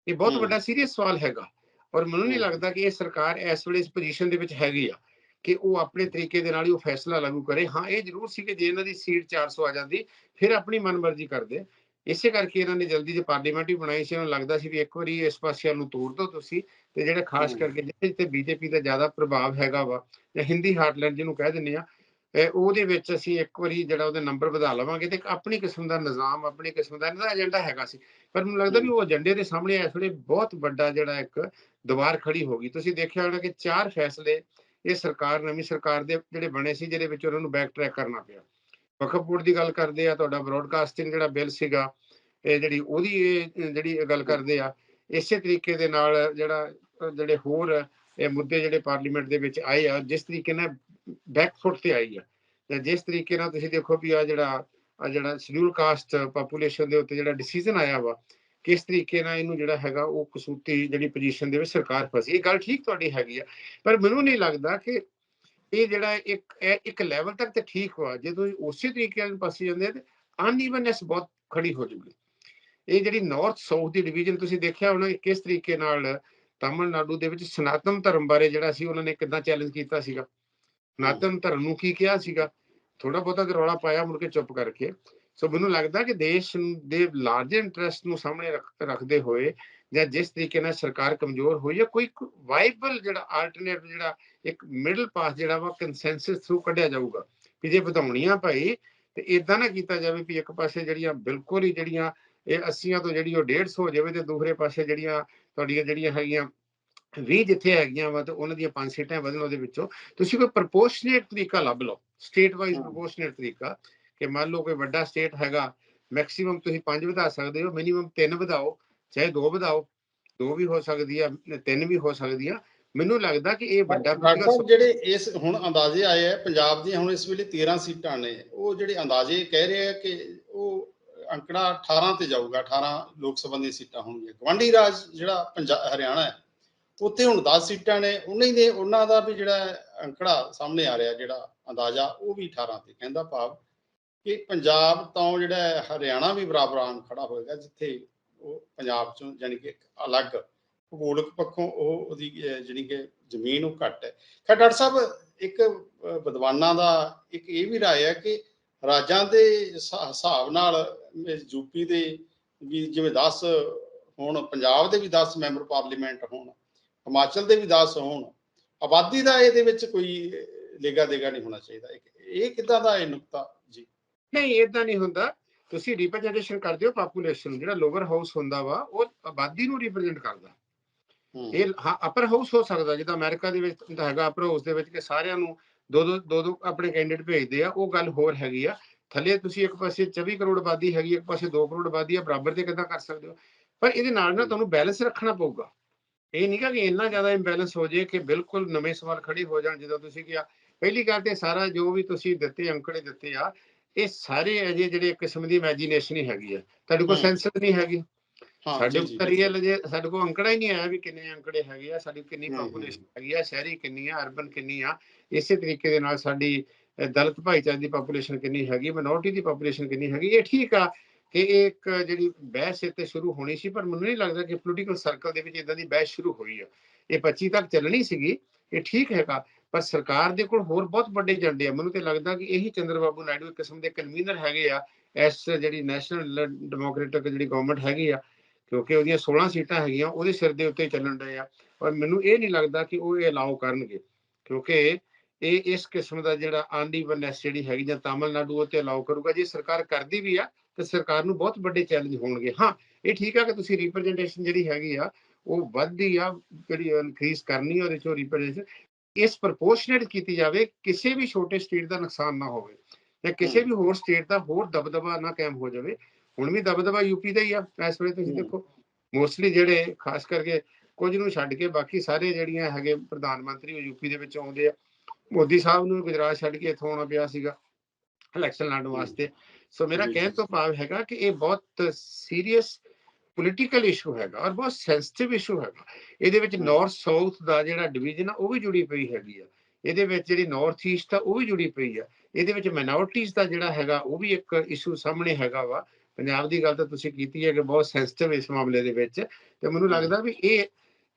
ਇਹ ਬਹੁਤ। ਵੱਡਾ ਸੀਰੀਅਸ ਸਵਾਲ ਹੈਗਾ ਔਰ ਮੈਨੂੰ ਨਹੀਂ। ਲੱਗਦਾ ਕਿ ਇਹ ਸਰਕਾਰ ਇਸ ਵੇਲੇ ਇਸ ਪੋਜੀਸ਼ਨ ਦੇ ਵਿੱਚ ਹੈਗੀ ਆ ਕਿ ਉਹ ਆਪਣੇ ਤਰੀਕੇ ਦੇ ਨਾਲ ਹੀ ਉਹ ਫੈਸਲਾ ਲਾਗੂ ਕਰੇ। ਹਾਂ ਇਹ ਜ਼ਰੂਰ ਸੀ ਕਿ ਜੇ ਇਹਨਾਂ ਦੀ ਸੀਟ 400 ਆ ਜਾਂਦੀ ਫਿਰ ਆਪਣੀ ਮਨਮਰਜ਼ੀ ਕਰਦੇ। ਇਸੇ ਕਰਕੇ ਇਹਨਾਂ ਨੇ ਜਲਦੀ ਜੇ ਪਾਰਲੀਮੈਂਟ ਵੀ ਬਣਾਈ ਸੀ ਉਹਨਾਂ ਨੂੰ ਲੱਗਦਾ ਸੀ ਵੀ ਇੱਕ ਵਾਰੀ ਇਸ ਪਾਸੇ ਨੂੰ ਤੋੜ ਦਿਓ ਤੁਸੀਂ ਤੇ ਜਿਹੜੇ ਖਾਸ। ਕਰਕੇ ਜਿੱਥੇ ਜਿੱਥੇ ਬੀਜੇਪੀ ਦਾ ਜ਼ਿਆਦਾ ਪ੍ਰਭਾਵ ਹੈਗਾ ਵਾ ਜਾਂ ਹਿੰਦੀ ਹਾਰਟਲੈਂਡ ਜਿਹਨੂੰ ਕਹਿ ਦਿੰਦੇ ਆ ਇਹ ਉਹਦੇ ਵਿੱਚ ਅਸੀਂ ਇੱਕ ਵਾਰੀ ਜਿਹੜਾ ਉਹਦੇ ਨੰਬਰ ਵਧਾ ਲਵਾਂਗੇ ਤੇ ਆਪਣੀ ਕਿਸਮ ਦਾ ਨਿਜ਼ਾਮ ਆਪਣੀ ਕਿਸਮ ਦਾ ਇਹਨਾਂ ਦਾ ਏਜੰਡਾ ਹੈਗਾ ਸੀ। ਪਰ ਮੈਨੂੰ ਲੱਗਦਾ ਵੀ ਉਹ ਏਜੰਡੇ ਦੇ ਸਾਹਮਣੇ ਇਸ ਵੇਲੇ ਬਹੁਤ ਵੱਡਾ ਜਿਹੜਾ ਇੱਕ ਦੀਵਾਰ ਖੜੀ ਹੋ ਗਈ। ਤੁਸੀਂ ਦੇਖਿਆ ਹੋਣਾ ਕਿ ਚਾਰ ਫੈਸਲੇ ਇਹ ਸਰਕਾਰ, ਨਵੀਂ ਸਰਕਾਰ ਦੇ ਜਿਹੜੇ ਬਣੇ ਸੀ, ਜਿਹਦੇ ਵਿੱਚ ਉਹਨਾਂ ਨੂੰ ਬੈਕ ਟਰੈਕ ਕਰਨਾ ਪਿਆ। ਵਕਫ ਬੋਰਡ ਦੀ ਗੱਲ ਕਰਦੇ ਆ, ਤੁਹਾਡਾ ਬ੍ਰੌਡਕਾਸਟਿੰਗ ਜਿਹੜਾ ਬਿੱਲ ਸੀਗਾ, ਇਹ ਜਿਹੜੀ ਉਹਦੀ ਇਹ ਜਿਹੜੀ ਗੱਲ ਕਰਦੇ ਆ, ਇਸੇ ਤਰੀਕੇ ਦੇ ਨਾਲ ਜਿਹੜਾ ਜਿਹੜੇ ਹੋਰ ਇਹ ਮੁੱਦੇ ਜਿਹੜੇ ਪਾਰਲੀਮੈਂਟ ਦੇ ਵਿੱਚ ਆਏ ਆ, ਜਿਸ ਤਰੀਕੇ ਨਾਲ ਬੈਕਫੁੱਟ ਤੇ ਆਈ ਆ। ਤੇ ਜਿਸ ਤਰੀਕੇ ਨਾਲ ਤੁਸੀਂ ਦੇਖੋ ਵੀ ਆ ਜਿਹੜਾ ਆ ਜਿਹੜਾ ਸ਼ਡਿਊਲ ਕਾਸਟ ਪੋਪੂਲੇਸ਼ਨ ਦੇ ਉੱਤੇ ਜਿਹੜਾ ਡਿਸੀਜਨ ਆਇਆ ਵਾ ਕਿਸ ਤਰੀਕੇ ਨਾਲ ਇਹਨੂੰ ਜਿਹੜਾ ਹੈਗਾ ਉਹ ਕਸੂਤੀ ਜਿਹੜੀ ਪੋਜੀਸ਼ਨ ਦੇ ਵਿੱਚ ਸਰਕਾਰ ਫਸੀ। ਇਹ ਗੱਲ ਠੀਕ ਤੁਹਾਡੀ ਹੈਗੀ ਆ, ਪਰ ਮੈਨੂੰ ਨਹੀਂ ਲੱਗਦਾ ਕਿ ਇਹ ਜਿਹੜਾ ਇੱਕ ਇੱਕ ਲੈਵਲ ਤੱਕ ਤੇ ਠੀਕ ਵਾ। ਜਦੋਂ ਇਹ ਉਸੇ ਤਰੀਕੇ ਨਾਲ ਪਾਸੇ ਜਾਂਦੇ ਤੇ ਅਨਈਵਨਨੈਸ ਬਹੁਤ ਖੜੀ ਹੋ ਜੂਗੀ। ਇਹ ਜਿਹੜੀ ਨਾਰਥ ਸਾਊਥ ਦੀ ਡਿਵੀਜ਼ਨ ਤੁਸੀਂ ਦੇਖਿਆ ਹੋਣਾ ਕਿ ਕਿਸ ਤਰੀਕੇ ਨਾਲ ਤਾਮਿਲਨਾਡੂ ਦੇ ਵਿੱਚ ਸਨਾਤਨ ਧਰਮ ਬਾਰੇ ਜਿਹੜਾ ਸੀ, ਉਹਨਾਂ ਨੇ ਕਿੱਦਾਂ ਚੈਲੰਜ ਕੀਤਾ ਸੀਗਾ? ਸਨਾਤਨ ਧਰਮ ਨੂੰ ਕੀ ਕਿਹਾ ਸੀਗਾ? ਥੋੜਾ ਬਹੁਤਾ ਤੇ ਰੌਲਾ ਪਾਇਆ ਮੁੜ ਕੇ ਚੁੱਪ ਕਰਕੇ। ਸੋ ਮੈਨੂੰ ਲੱਗਦਾ ਕਿ ਦੇਸ਼ ਦੇ ਲਾਰਜਰ ਇੰਟਰਸਟ ਨੂੰ ਸਾਹਮਣੇ ਰੱਖ- ਰੱਖਦੇ ਹੋਏ ਜਾਂ ਜਿਸ ਤਰੀਕੇ ਨਾਲ ਸਰਕਾਰ ਕਮਜ਼ੋਰ ਹੋਈ ਹੈ ਕੋਈ ਵਾਈਬਲ ਜਿਹੜਾ ਆਲਟਰਨੇਟ ਜਿਹੜਾ ਇੱਕ ਮਿਡਲ ਪਾਸ ਜਿਹੜਾ ਵਾ ਕੰਸੈਂਸਸ ਥਰੂ ਕੱਢਿਆ ਜਾਊਗਾ ਕਿ ਜੇ ਵਧਾਉਣੀਆਂ ਭਾਈ ਤੇ ਇਦਾਂ ਨਾ ਕੀਤਾ ਜਾਵੇ ਵੀ ਇੱਕ ਪਾਸੇ ਜਿਹੜੀਆਂ ਬਿਲਕੁਲ ਹੀ ਜਿਹੜੀਆਂ ਇਹ 80 ਤੋਂ ਜਿਹੜੀ ਉਹ 150 ਹੋ ਜਾਵੇ ਤੇ ਦੂਸਰੇ ਪਾਸੇ ਜਿਹੜੀਆਂ ਤੁਹਾਡੀਆਂ ਜਿਹੜੀਆਂ ਹੈਗੀਆਂ 20 ਜਿੱਥੇ ਹੈਗੀਆਂ ਵਾ ਤੇ ਉਹਨਾਂ ਦੀਆਂ ਪੰਜ ਸੀਟਾਂ ਵਧਣ ਉਹਦੇ ਵਿੱਚੋਂ ਤੁਸੀਂ ਕੋਈ ਪ੍ਰਪੋਰਸ਼ਨੇਟ ਤਰੀਕਾ ਲੱਭ ਲਓ ਸਟੇਟ ਵਾਈਜ਼। ਪ੍ਰਪੋਰਸ਼ਨੇਟ ਤਰੀਕਾ ਕਿ ਮੰਨ ਲਓ ਕੋਈ ਵੱਡਾ ਸਟੇਟ ਹੈਗਾ ਮੈਕਸਿਮਮ ਤੁਸੀਂ ਪੰਜ ਵਧਾ ਸਕਦੇ ਹੋ ਮਿਨੀਮਮ ਤਿੰਨ ਵਧਾਓ ਚਾਹੇ ਦੋ ਵਧਾਓ ਦੋ ਵੀ ਹੋ ਸਕਦੀ ਆ ਤਿੰਨ ਵੀ ਹੋ ਸਕਦੀ ਆ ਮੈਨੂੰ ਲੱਗਦਾ ਕਿ ਇਹ ਵੱਡਾ ਡਾਕਟਰ ਜਿਹੜੇ ਇਸ ਹੁਣ ਅੰਦਾਜ਼ੇ ਆਏ ਆ ਪੰਜਾਬ ਦੀਆਂ ਹੁਣ ਇਸ ਵੇਲੇ 13 ਸੀਟਾਂ ਨੇ ਉਹ ਜਿਹੜੇ ਅੰਦਾਜ਼ੇ ਕਹਿ ਰਹੇ ਆ ਕਿ ਉਹ ਅੰਕੜਾ 18 ਤੇ ਜਾਊਗਾ 18 ਲੋਕ ਸਭਾ ਦੀਆਂ ਸੀਟਾਂ ਹੋਣਗੀਆਂ। ਗਵਾਂਢੀ ਰਾਜ ਜਿਹੜਾ ਪੰਜਾਬ ਹਰਿਆਣਾ ਹੈ ਉੱਥੇ ਹੁਣ 10 ਸੀਟਾਂ ਨੇ ਉਹਨਾਂ ਹੀ ਨੇ ਉਹਨਾਂ ਦਾ ਵੀ ਜਿਹੜਾ ਅੰਕੜਾ ਸਾਹਮਣੇ ਆ ਰਿਹਾ ਜਿਹੜਾ ਅੰਦਾਜ਼ਾ ਉਹ ਵੀ 18 ਤੇ ਕਹਿੰਦਾ ਭਾਵ ਕਿ ਪੰਜਾਬ ਤੋਂ ਜਿਹੜਾ ਹਰਿਆਣਾ ਵੀ ਬਰਾਬਰਾਂ ਖੜਾ ਹੋਏਗਾ, ਜਿੱਥੇ ਉਹ ਪੰਜਾਬ ਚੋਂ ਯਾਨੀ ਕਿ ਅਲੱਗ ਭੂਗੋਲਿਕ ਪੱਖੋਂ ਉਹ ਉਹਦੀ, ਅਹ ਜਿਹੜੀ ਕਿ ਜ਼ਮੀਨ ਉਹ ਘੱਟ ਹੈ। ਖੈਰ, ਡਾਕਟਰ ਸਾਹਿਬ, ਇੱਕ ਵਿਦਵਾਨਾਂ ਦਾ ਇੱਕ ਇਹ ਵੀ ਰਾਏ ਹੈ ਕਿ ਰਾਜਾਂ ਦੇ ਹਿਸਾਬ ਨਾਲ ਯੂਪੀ ਦੇ ਵੀ ਜਿਵੇਂ 10 ਹੋਣ, ਪੰਜਾਬ ਦੇ ਵੀ 10 ਮੈਂਬਰ ਪਾਰਲੀਮੈਂਟ ਹੋਣ, ਹਿਮਾਚਲ ਦੇ ਵੀ 10 ਹੋਣ, ਆਬਾਦੀ ਦਾ ਇਹਦੇ ਵਿੱਚ ਕੋਈ ਲੇਗਾ ਦੇਗਾ ਨਹੀਂ ਹੋਣਾ ਚਾਹੀਦਾ। ਇਹ- ਇਹ ਕਿੱਦਾਂ ਦਾ ਇਹ ਨੁਕਤਾ ਨਹੀਂ ਇਦਾਂ ਨਹੀਂ ਹੁੰਦਾ। ਤੁਸੀਂ ਰਿਪਰੈਜ਼ੈਂਟੇਸ਼ਨ ਕਰਦੇ ਹੋ ਪਾਪੂਲੇਸ਼ਨ ਜਿਹੜਾ ਲੋਅਰ ਹਾਊਸ ਹੁੰਦਾ ਵਾ ਉਹ ਆਬਾਦੀ ਨੂੰ ਰਿਪਰੈਜ਼ੈਂਟ ਕਰਦਾ। ਇਹ ਹਾਂ ਅਪਰ ਹਾਊਸ ਹੋ ਸਕਦਾ ਜਿੱਦਾਂ ਅਮਰੀਕਾ ਦੇ ਵਿੱਚ ਹੁੰਦਾ ਹੈਗਾ ਅਪਰ ਹਾਊਸ ਦੇ ਵਿੱਚ ਕਿ ਸਾਰਿਆਂ ਨੂੰ ਦੋ ਦੋ ਦੋ ਦੋ ਆਪਣੇ ਕੈਂਡੀਡੇਟ ਭੇਜਦੇ ਆ ਉਹ ਗੱਲ ਹੋਰ ਹੈਗੀ ਆ। ਥੱਲੇ ਤੁਸੀਂ ਇੱਕ ਪਾਸੇ 24 ਕਰੋੜ ਆਬਾਦੀ ਹੈਗੀ ਇੱਕ ਪਾਸੇ 2 ਕਰੋੜ ਆਬਾਦੀ ਆ ਬਰਾਬਰ ਤੇ ਕਿੱਦਾਂ ਕਰ ਸਕਦੇ ਹੋ? ਪਰ ਇਹਦੇ ਨਾਲ ਨਾਲ ਤੁਹਾਨੂੰ ਬੈਲੈਂਸ ਰੱਖਣਾ ਪਊਗਾ। ਇਹ ਨਹੀਂ ਕਿ ਇੰਨਾ ਜ਼ਿਆਦਾ ਇੰਬੈਲੈਂਸ ਹੋ ਜੇ ਕਿ ਬਿਲਕੁਲ ਨਵੇਂ ਸਵਾਲ ਖੜੇ ਹੋ ਜਾਣ ਜਦੋਂ ਤੁਸੀਂ ਕਿਹਾ। ਪਹਿਲੀ ਗੱਲ ਤੇ ਸਾਰਾ ਜੋ ਵੀ ਤੁਸੀਂ ਦਿੱਤੇ ਅੰਕੜੇ ਦਿੱਤੇ ਆ ਇਹ ਸਾਰੇ ਅਜੇ ਜਿਹੜੇ ਕਿਸਮ ਦੀ ਇਮੇਜਿਨੇਸ਼ਨ ਹੀ ਹੈਗੀ ਆ ਤੁਹਾਡੇ ਕੋਲ। ਸੈਂਸਸ ਨਹੀਂ ਹੈਗੀ ਸਾਡੇ ਕੋਲ ਰੀਅਲ ਜੇ ਸਾਡੇ ਕੋਲ ਅੰਕੜਾ ਹੀ ਨਹੀਂ ਆਇਆ ਵੀ ਕਿੰਨੇ ਅੰਕੜੇ ਹੈਗੇ ਆ ਸਾਡੀ ਕਿੰਨੀ। ਪੋਪੂਲੇਸ਼ਨ ਹੈਗੀ ਆ ਸ਼ਹਿਰੀ ਕਿੰਨੀ ਆ ਅਰਬਨ ਕਿੰਨੀ ਆ ਇਸੇ ਤਰੀਕੇ ਦੇ ਨਾਲ ਸਾਡੀ ਦਲਿਤ ਭਾਈਚਾਰੇ ਦੀ ਪੋਪੂਲੇਸ਼ਨ ਕਿੰਨੀ ਹੈਗੀ ਮਿਨੋਰਟੀ ਦੀ ਪੋਪੂਲੇਸ਼ਨ ਕਿੰਨੀ ਹੈਗੀ ਇਹ ਠੀਕ ਆ ਕਿ ਇਹ ਇੱਕ ਜਿਹੜੀ ਬਹਿਸ ਇੱਥੇ ਸ਼ੁਰੂ ਹੋਣੀ ਸੀ ਪਰ ਮੈਨੂੰ ਨਹੀਂ ਲੱਗਦਾ ਕਿ ਪੋਲੀਟੀਕਲ ਸਰਕਲ ਦੇ ਵਿੱਚ ਇਦਾਂ ਦੀ ਬਹਿਸ ਸ਼ੁਰੂ ਹੋਈ ਆ ਇਹ 25 ਤੱਕ ਚੱਲਣੀ ਸੀਗੀ ਇਹ ਠੀਕ ਹੈਗਾ ਪਰ ਸਰਕਾਰ ਦੇ ਕੋਲ ਹੋਰ ਬਹੁਤ ਵੱਡੇ ਏਜੰਡੇ ਆ। ਮੈਨੂੰ ਤੇ ਲੱਗਦਾ ਕਿ ਇਹੀ ਚੰਦਰ ਬਾਬੂ ਨਾਇਡੂ ਇੱਕ ਕਿਸਮ ਦੇ ਕਨਵੀਨਰ ਹੈਗੇ ਆ। ਇਸ ਜਿਹੜੀ ਨੈਸ਼ਨਲ ਡੈਮੋਕ੍ਰੈਟਿਕ ਜਿਹੜੀ ਗਵਰਨਮੈਂਟ ਹੈਗੀ ਆ, ਕਿਉਂਕਿ ਉਹਦੀਆਂ 16 ਸੀਟਾਂ ਹੈਗੀਆਂ, ਉਹਦੇ ਸਿਰ ਦੇ ਉੱਤੇ ਚੱਲਣ ਰਹੇ ਆ। ਔਰ ਮੈਨੂੰ ਇਹ ਨਹੀਂ ਲੱਗਦਾ ਕਿ ਉਹ ਇਹ ਅਲਾਉ ਕਰਨਗੇ, ਕਿਉਂਕਿ ਇਹ ਇਸ ਕਿਸਮ ਦਾ ਜਿਹੜਾ ਅਨਈਵਨੈਸ ਜਿਹੜੀ ਹੈਗੀ ਜਾਂ ਤਾਮਿਲਨਾਡੂ ਉਹ ਤੇ ਅਲਾਉ ਕਰੂਗਾ। ਜੇ ਸਰਕਾਰ ਕਰਦੀ ਵੀ ਆ, ਤੇ ਸਰਕਾਰ ਨੂੰ ਬਹੁਤ ਵੱਡੇ ਚੈਲੰਜ ਹੋਣਗੇ। ਹਾਂ, ਇਹ ਠੀਕ ਆ ਕਿ ਤੁਸੀਂ ਰਿਪਰੈਜ਼ੈਂਟੇਸ਼ਨ ਜਿਹੜੀ ਹੈਗੀ ਆ, ਉਹ ਵੱਧਦੀ ਆ, ਜਿਹੜੀ ਇਨਕਰੀਜ਼ ਕਰਨੀ ਉਹਦੇ ਚੋਂ ਰਿਪਰੈਜ਼ੈਂਟੇਸ਼ਨ ਇਸ ਪ੍ਰਪੋਰਸ਼ਨੇਟ ਕੀਤੀ ਜਾਵੇ ਕਿਸੇ ਵੀ ਛੋਟੇ ਸਟੇਟ ਦਾ ਨੁਕਸਾਨ ਨਾ ਹੋਵੇ ਜਾਂ ਕਿਸੇ ਵੀ ਹੋਰ ਸਟੇਟ ਦਾ ਹੋਰ ਦਬਦਬਾ ਨਾ ਕਾਇਮ ਹੋ ਜਾਵੇ ਹੁਣ ਵੀ ਦਬਦਬਾ ਯੂਪੀ ਦਾ ਹੀ ਆ ਇਸ ਵੇਲੇ ਤੁਸੀਂ। ਦੇਖੋ ਮੋਸਟਲੀ ਜਿਹੜੇ ਖਾਸ ਕਰਕੇ ਕੁਝ ਨੂੰ ਛੱਡ ਕੇ ਬਾਕੀ ਸਾਰੇ ਜਿਹੜੀਆਂ ਹੈਗੇ ਪ੍ਰਧਾਨ ਮੰਤਰੀ ਉਹ ਯੂਪੀ ਦੇ ਵਿੱਚ ਆਉਂਦੇ ਆ ਮੋਦੀ ਸਾਹਿਬ ਨੂੰ ਗੁਜਰਾਤ ਛੱਡ ਕੇ ਇੱਥੋਂ ਆਉਣਾ ਪਿਆ ਸੀਗਾ ਇਲੈਕਸ਼ਨ ਲੜਨ। ਵਾਸਤੇ ਸੋ ਮੇਰਾ ਕਹਿਣ ਤੋਂ ਭਾਵ ਹੈਗਾ ਕਿ ਇਹ ਬਹੁਤ ਸੀਰੀਅਸ ਪੋਲੀਟੀਕਲ ਇਸ਼ੂ ਹੈਗਾ ਔਰ ਬਹੁਤ ਸੈਂਸਿਟਿਵ ਇਸ਼ੂ ਹੈਗਾ। ਇਹਦੇ ਵਿੱਚ। ਨਾਰਥ ਸਾਊਥ ਦਾ ਜਿਹੜਾ ਡਿਵੀਜ਼ਨ ਆ ਉਹ ਵੀ ਜੁੜੀ ਪਈ ਹੈਗੀ ਆ। ਇਹਦੇ ਵਿੱਚ ਜਿਹੜੀ ਨਾਰਥ ਈਸਟ ਆ ਉਹ ਵੀ ਜੁੜੀ ਪਈ ਆ। ਇਹਦੇ ਵਿੱਚ ਮਾਈਨੋਰਟੀਜ਼ ਦਾ ਜਿਹੜਾ ਹੈਗਾ ਉਹ ਵੀ ਇੱਕ ਇਸ਼ੂ ਸਾਹਮਣੇ ਹੈਗਾ ਵਾ। ਪੰਜਾਬ ਦੀ ਗੱਲ ਤਾਂ ਤੁਸੀਂ ਕੀਤੀ ਹੈ ਕਿ ਬਹੁਤ ਸੈਂਸਿਟਿਵ ਇਸ ਮਾਮਲੇ ਦੇ ਵਿੱਚ ਤੇ ਮੈਨੂੰ। ਲੱਗਦਾ ਵੀ ਇਹ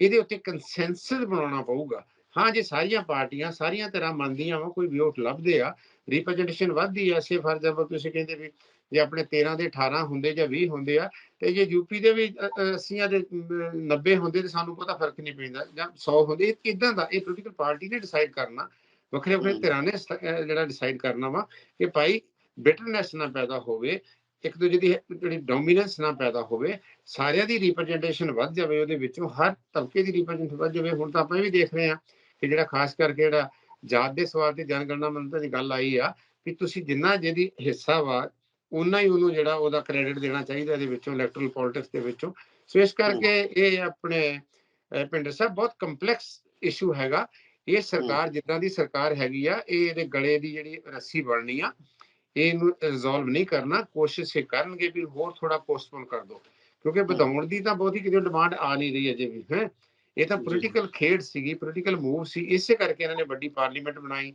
ਇਹਦੇ ਉੱਤੇ ਕੰਸੈਂਸਸ ਬਣਾਉਣਾ ਪਊਗਾ। ਹਾਂ ਜੇ ਸਾਰੀਆਂ ਪਾਰਟੀਆਂ ਸਾਰੀਆਂ ਤਰ੍ਹਾਂ ਮੰਨਦੀਆਂ ਵਾ ਕੋਈ ਵੋਟ ਲੱਭਦੇ ਆ ਰਿਪਰੈਜ਼ੈਂਟੇਸ਼ਨ ਵੱਧਦੀ ਆ ਸੇ ਫਾਰ ਐਗਜ਼ਾਮਪਲ ਤੁਸੀਂ ਕਹਿੰਦੇ ਵੀ ਜੇ ਆਪਣੇ 13 ਦੇ 18 ਹੁੰਦੇ ਜਾਂ 20 ਹੁੰਦੇ ਆ ਤੇ ਜੇ ਯੂਪੀ ਦੇ ਵੀ 80 ਦੇ ਅਮ, 90 ਹੁੰਦੇ ਤੇ ਸਾਨੂੰ ਪਤਾ ਫ਼ਰਕ ਨਹੀਂ ਪੈਂਦਾ ਜਾਂ 100 ਹੁੰਦੇ ਇਦਾਂ ਦਾ ਇਹ ਪੋਲੀਟੀਕਲ ਪਾਰਟੀ ਨੇ ਡਿਸਾਈਡ ਕਰਨਾ ਵੱਖਰੇ ਵੱਖਰੇ। ਧਿਰਾਂ ਨੇ ਜਿਹੜਾ ਡਿਸਾਈਡ ਕਰਨਾ ਵਾ ਕਿ ਭਾਈ ਬਿਟਰਨੈਸ ਨਾ ਪੈਦਾ ਹੋਵੇ ਇੱਕ ਦੂਜੇ ਦੀ ਜਿਹੜੀ ਡੋਮੀਨੈਂਸ ਨਾ ਪੈਦਾ ਹੋਵੇ ਸਾਰਿਆਂ ਦੀ ਰਿਪਰੈਜ਼ੈਂਟੇਸ਼ਨ ਵੱਧ ਜਾਵੇ ਉਹਦੇ ਵਿੱਚੋਂ ਹਰ ਤਬਕੇ ਦੀ ਰਿਪਰੈਜ਼ੈਂਟੇਸ਼ਨ ਵੱਧ ਜਾਵੇ ਹੁਣ ਤਾਂ ਆਪਾਂ ਇਹ ਵੀ ਦੇਖ ਰਹੇ ਹਾਂ ਕਿ ਜਿਹੜਾ ਖਾਸ ਕਰਕੇ ਜਿਹੜਾ ਜਾਤ ਦੇ ਸਵਾਲ ਤੇ ਜਨਗਣਨਾ ਮੰਤਰ ਦੀ ਗੱਲ ਆਈ ਆ ਵੀ ਤੁਸੀਂ ਜਿੰਨਾ ਜਿਹਦੀ ਹਿੱਸਾ ਵਾ ਉਨਾ ਹੀ ਉਹਨੂੰ ਜਿਹੜਾ ਉਹਦਾ ਕ੍ਰੈਡਿਟ ਦੇਣਾ ਚਾਹੀਦਾ ਇਹਦੇ ਵਿੱਚੋਂ ਇਲੈਕਟਰਲ ਪੋਲਿਟਿਕਸ ਦੇ ਵਿੱਚੋਂ। ਸੋ ਇਸ ਕਰਕੇ ਇਹ ਆਪਣੇ ਭਿੰਡਰ ਸਾਹਿਬ ਬਹੁਤ ਕੰਪਲੈਕਸ ਇਸ਼ੂ ਹੈਗਾ। ਇਹ ਸਰਕਾਰ ਜਿੱਦਾਂ ਦੀ ਸਰਕਾਰ ਹੈਗੀ ਆ ਇਹ ਇਹਦੇ ਗਲੇ ਦੀ ਜਿਹੜੀ ਰੱਸੀ ਬਣਨੀ ਆ ਇਹਨੂੰ ਰਿਜ਼ੋਲਵ ਨਹੀਂ ਕਰਨਾ। ਕੋਸ਼ਿਸ਼ ਇਹ ਕਰਨਗੇ ਵੀ ਹੋਰ ਥੋੜਾ ਪੋਸਟਪੋਨ ਕਰ ਦਿਓ ਕਿਉਂਕਿ ਵਧਾਉਣ ਦੀ ਤਾਂ ਬਹੁਤੀ ਕਿਤੇ ਡਿਮਾਂਡ ਆ ਨਹੀਂ ਰਹੀ ਅਜੇ ਵੀ ਹੈ। ਇਹ ਤਾਂ। ਪੋਲੀਟੀਕਲ ਖੇਡ ਸੀਗੀ ਪੋਲੀਟੀਕਲ ਮੂਵ ਸੀ। ਇਸੇ ਕਰਕੇ ਇਹਨਾਂ ਨੇ ਵੱਡੀ ਪਾਰਲੀਮੈਂਟ ਬਣਾਈ।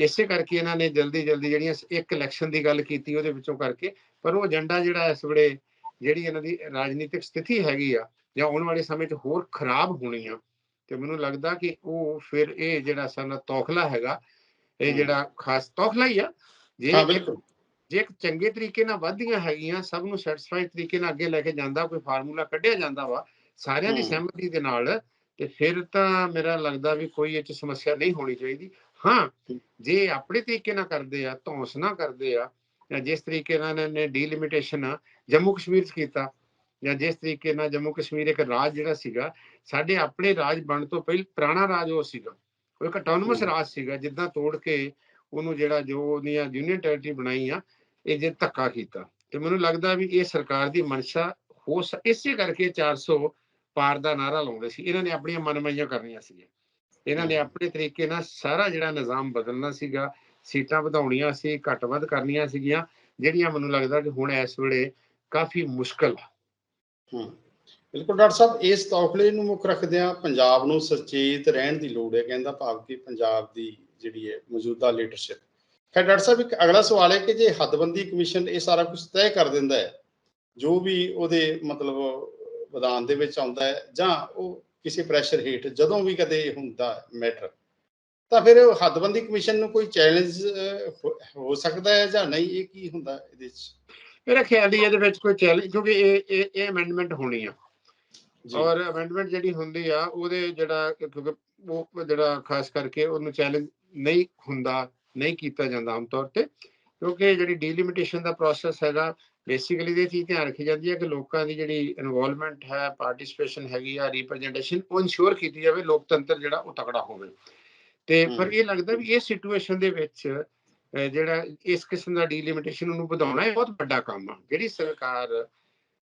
ਇਸੇ ਕਰਕੇ ਇਹਨਾਂ ਨੇ ਜਲਦੀ ਜਲਦੀ ਜਿਹੜੀਆਂ ਇੱਕ ਇਲੈਕਸ਼ਨ ਦੀ ਗੱਲ ਕੀਤੀ ਉਹਦੇ ਵਿੱਚੋਂ ਕਰਕੇ ਪਰ ਉਹ ਏਜੰਡਾ ਜਿਹੜਾ ਇਸ ਵੇਲੇ ਜਿਹੜੀ ਇਹਨਾਂ ਦੀ ਰਾਜਨੀਤਿਕ ਸਥਿਤੀ ਹੈਗੀ ਆ ਜਾਂ ਆਉਣ ਵਾਲੇ ਸਮੇਂ 'ਚ ਹੋਰ ਖਰਾਬ ਹੋਣੀ ਆ ਤੇ ਮੈਨੂੰ ਲੱਗਦਾ ਕਿ ਉਹ ਫਿਰ ਇਹ ਜਿਹੜਾ ਸਾਡਾ ਤੌਖਲਾ ਹੈਗਾ ਇਹ। ਜਿਹੜਾ ਖਾਸ ਤੌਖਲਾ ਹੀ ਆ ਜੇ ਜੇ ਇੱਕ ਚੰਗੇ ਤਰੀਕੇ ਨਾਲ ਵਧਦੀਆਂ ਹੈਗੀਆਂ ਸਭ ਨੂੰ ਸੈਟੀਸਫਾਈਡ ਤਰੀਕੇ ਨਾਲ ਅੱਗੇ ਲੈ ਕੇ ਜਾਂਦਾ ਕੋਈ ਫਾਰਮੂਲਾ ਕੱਢਿਆ ਜਾਂਦਾ ਵਾ ਸਾਰਿਆਂ ਦੀ ਹਮ। ਸਹਿਮਤੀ ਦੇ ਨਾਲ ਤੇ ਫਿਰ ਤਾਂ ਮੇਰਾ ਲੱਗਦਾ ਵੀ ਕੋਈ ਇਹ ਚ ਸਮੱਸਿਆ ਨਹੀਂ ਹੋਣੀ ਚਾਹੀਦੀ ਹਾਂ ਜੇ ਆਪਣੇ ਤਰੀਕੇ ਨਾਲ ਕਰਦੇ ਆ ਧੌਂਸ ਨਾ ਕਰਦੇ ਆ ਜਾਂ ਜਿਸ ਤਰੀਕੇ ਨਾਲ ਇਹਨਾਂ ਨੇ ਡੀਲਿਮਿਟੇਸ਼ਨ ਜੰਮੂ ਕਸ਼ਮੀਰ ਚ ਕੀਤਾ ਜਾਂ ਜਿਸ ਤਰੀਕੇ ਨਾਲ ਜੰਮੂ ਕਸ਼ਮੀਰ ਇੱਕ ਰਾਜ ਜਿਹੜਾ ਸੀਗਾ ਸਾਡੇ ਆਪਣੇ ਰਾਜ ਬਣ ਤੋਂ ਪਹਿਲ ਪੁਰਾਣਾ ਰਾਜ ਉਹ ਸੀਗਾ ਉਹ ਇੱਕ ਆਟੋਨਮਸ। ਰਾਜ ਸੀਗਾ ਜਿੱਦਾਂ ਤੋੜ ਕੇ ਉਹਨੂੰ ਜਿਹੜਾ ਜੋ ਉਹਦੀਆਂ ਯੂਨੀਅਨ ਟੈਰੀਟਰੀ ਬਣਾਈ ਆ ਇਹ ਜੇ ਧੱਕਾ ਕੀਤਾ ਤੇ ਮੈਨੂੰ ਲੱਗਦਾ ਵੀ ਇਹ ਸਰਕਾਰ ਦੀ ਮਨਸ਼ਾ ਹੋ ਇਸੇ ਕਰਕੇ 400 ਪਾਰ ਦਾ ਨਾਰਾ ਲਾਉਂਦੇ ਸੀ ਇਹਨਾਂ ਨੇ ਆਪਣੀਆਂ ਮਨਮਾਈਆਂ ਕਰਨੀਆਂ ਸੀ ਇਹਨਾਂ ਨੇ ਆਪਣੇ ਤਰੀਕੇ ਨਾਲ ਸਾਰਾ ਜਿਹੜਾ ਨਿਜ਼ਾਮ ਬਦਲਣਾ ਸੀਗਾ, ਸੀਟਾਂ ਵਧਾਉਣੀਆਂ ਸੀ, ਘੱਟ ਵੱਧ ਕਰਨੀਆਂ ਸੀਗੀਆਂ, ਜਿਹੜੀਆਂ ਮੈਨੂੰ ਲੱਗਦਾ ਕਿ ਹੁਣ ਇਸ ਵੇਲੇ ਕਾਫੀ ਮੁਸ਼ਕਲ ਆ। ਹਮ ਬਿਲਕੁਲ ਡਾਕਟਰ ਸਾਹਿਬ, ਇਸ ਤੌਖਲੇ ਨੂੰ ਮੁੱਖ ਰੱਖਦਿਆਂ ਪੰਜਾਬ ਨੂੰ ਸੁਚੇਤ ਰਹਿਣ ਦੀ ਲੋੜ ਹੈ, ਕਹਿੰਦਾ ਭਾਵ ਕਿ ਪੰਜਾਬ ਦੀ ਜਿਹੜੀ ਹੈ ਮੌਜੂਦਾ ਲੀਡਰਸ਼ਿਪ ਖੈਰ ਡਾਕਟਰ ਸਾਹਿਬ, ਇੱਕ ਅਗਲਾ ਸਵਾਲ ਹੈ ਕਿ ਜੇ ਹੱਦਬੰਦੀ ਕਮਿਸ਼ਨ ਇਹ ਸਾਰਾ ਕੁਝ ਤੈਅ ਕਰ ਦਿੰਦਾ ਹੈ, ਜੋ ਵੀ ਉਹਦੇ ਮਤਲਬ ਵਿਧਾਨ ਦੇ ਵਿੱਚ ਆਉਂਦਾ ਹੈ, ਜਾਂ ਉਹ ਕਿਸੇ ਪ੍ਰੈਸ਼ਰ ਹੇਠ ਜਦੋਂ ਵੀ ਕਦੇ ਹੁੰਦਾ ਮੈਟਰ ਤਾਂ ਫਿਰ ਉਹ ਹੱਦਬੰਦੀ ਕਮਿਸ਼ਨ ਨੂੰ ਕੋਈ ਚੈਲੰਜ ਹੋ ਸਕਦਾ ਹੈ ਜਾਂ ਨਹੀਂ? ਇਹ ਕੀ ਹੁੰਦਾ ਇਹਦੇ ਵਿੱਚ? ਮੇਰਾ ਖਿਆਲ ਹੀ ਇਹਦੇ ਵਿੱਚ ਕੋਈ ਚੈਲੰਜ ਕਿਉਂਕਿ ਇਹ ਇਹ ਇਹ ਅਮੈਂਡਮੈਂਟ ਹੋਣੀ ਆ। ਔਰ ਅਮੈਂਡਮੈਂਟ ਜਿਹੜੀ ਹੁੰਦੀ ਆ ਉਹਦੇ ਜਿਹੜਾ ਕਿਉਂਕਿ ਉਹ ਜਿਹੜਾ ਖਾਸ ਕਰਕੇ ਉਹਨੂੰ ਚੈਲੰਜ ਨਹੀਂ ਹੁੰਦਾ ਨਹੀਂ ਕੀਤਾ ਜਾਂਦਾ ਆਮ ਤੌਰ ਤੇ ਕਿਉਂਕਿ ਜਿਹੜੀ ਡੀਲਿਮਿਟੇਸ਼ਨ ਦਾ ਪ੍ਰੋਸੈਸ ਹੈਗਾ ਬੇਸਿਕਲੀ ਇਹ ਚੀਜ਼ ਧਿਆਨ ਰੱਖੀ ਜਾਂਦੀ ਹੈ ਕਿ ਲੋਕਾਂ ਦੀ ਜਿਹੜੀ ਇਨਵੋਲਵਮੈਂਟ ਹੈ ਪਾਰਟਿਸਿਪੇਸ਼ਨ ਹੈਗੀ ਆ ਰਿਪਰੈਜ਼ੈਂਟੇਸ਼ਨ ਉਹ ਇਨਸ਼ੋਰ ਕੀਤੀ ਜਾਵੇ ਲੋਕਤੰਤਰ ਜਿਹੜਾ ਉਹ ਤਕੜਾ ਹੋਵੇ। ਤੇ ਪਰ। ਇਹ ਲੱਗਦਾ ਵੀ ਇਹ ਸਿਚੁਏਸ਼ਨ ਦੇ ਵਿੱਚ ਜਿਹੜਾ ਇਸ ਕਿਸਮ ਦਾ ਡੀਲਿਮਿਟੇਸ਼ਨ ਨੂੰ ਵਧਾਉਣਾ ਇਹ ਬਹੁਤ ਵੱਡਾ ਕੰਮ ਆ। ਜਿਹੜੀ ਸਰਕਾਰ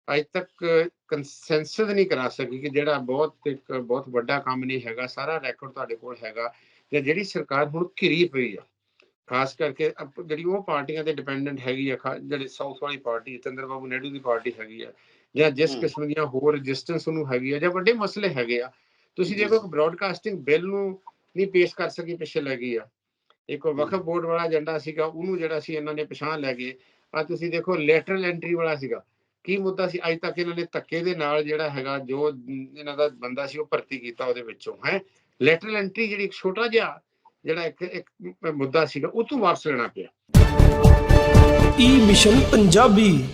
ਅੱਜ ਤੱਕ ਕੰਸੈਂਸਸ ਨਹੀਂ ਕਰਾ ਸਕੀ ਕਿ ਜਿਹੜਾ ਬਹੁਤ ਇੱਕ ਬਹੁਤ ਵੱਡਾ ਕੰਮ ਨਹੀਂ ਹੈਗਾ ਸਾਰਾ ਰੈਕੋਰਡ ਤੁਹਾਡੇ ਕੋਲ ਹੈਗਾ ਜਾਂ ਜਿਹੜੀ ਸਰਕਾਰ ਹੁਣ ਘਿਰੀ ਪਈ ਆ। ਖਾਸ ਕਰਕੇ ਜਿਹੜੀ ਉਹ ਪਾਰਟੀਆਂ ਤੇ ਡਿਪੈਂਡੈਂਟ ਹੈਗੀ ਆ ਜਿਹੜੇ ਸਾਊਥ ਵਾਲੀ ਪਾਰਟੀ ਚੰਦਰ ਬਾਬੂ ਨਾਇਡੂ ਦੀ ਪਾਰਟੀ ਹੈਗੀ ਆ ਜਾਂ ਜਿਸ। ਕਿਸਮ ਦੀਆਂ ਹੋਰ ਰੈਜ਼ਿਸਟੈਂਸ ਉਹਨੂੰ ਹੈਗੀ ਆ ਜਾਂ ਵੱਡੇ ਮਸਲੇ ਹੈਗੇ ਆ ਤੁਸੀਂ ਜੀ। ਦੇਖੋ ਬ੍ਰਾਡਕਾਸਟਿੰਗ ਬਿੱਲ ਨੂੰ ਨਹੀਂ ਪੇਸ਼ ਕਰ ਸਕੀ ਪਿੱਛੇ ਲੈ ਗਈ ਆ ਇੱਕ ਵਕਫ ਬੋਰਡ ਵਾਲਾ ਏਜੰਡਾ ਸੀਗਾ ਉਹਨੂੰ ਜਿਹੜਾ ਸੀ ਇਹਨਾਂ ਨੇ ਪਛਾਣ ਲੈ ਗਏ ਆ ਤੁਸੀਂ ਦੇਖੋ ਲੈਟਰਲ ਐਂਟਰੀ ਵਾਲਾ ਸੀਗਾ ਕੀ ਮੁੱਦਾ ਸੀ ਅੱਜ ਤੱਕ ਇਹਨਾਂ ਨੇ ਧੱਕੇ ਦੇ ਨਾਲ ਜਿਹੜਾ ਹੈਗਾ ਜੋ ਇਹਨਾਂ ਦਾ ਬੰਦਾ ਸੀ ਉਹ ਭਰਤੀ ਕੀਤਾ ਉਹਦੇ ਵਿੱਚੋਂ ਹੈ ਲੈਟਰਲ ਐਂਟਰੀ ਜਿਹੜੀ ਇੱਕ ਛੋਟਾ ਜਿਹਾ ਜਿਹੜਾ ਇੱਕ ਇੱਕ ਮੁੱਦਾ ਸੀਗਾ ਉਹ ਤੋਂ ਵਾਪਸ ਲੈਣਾ ਪਿਆ। E mission Punjabi.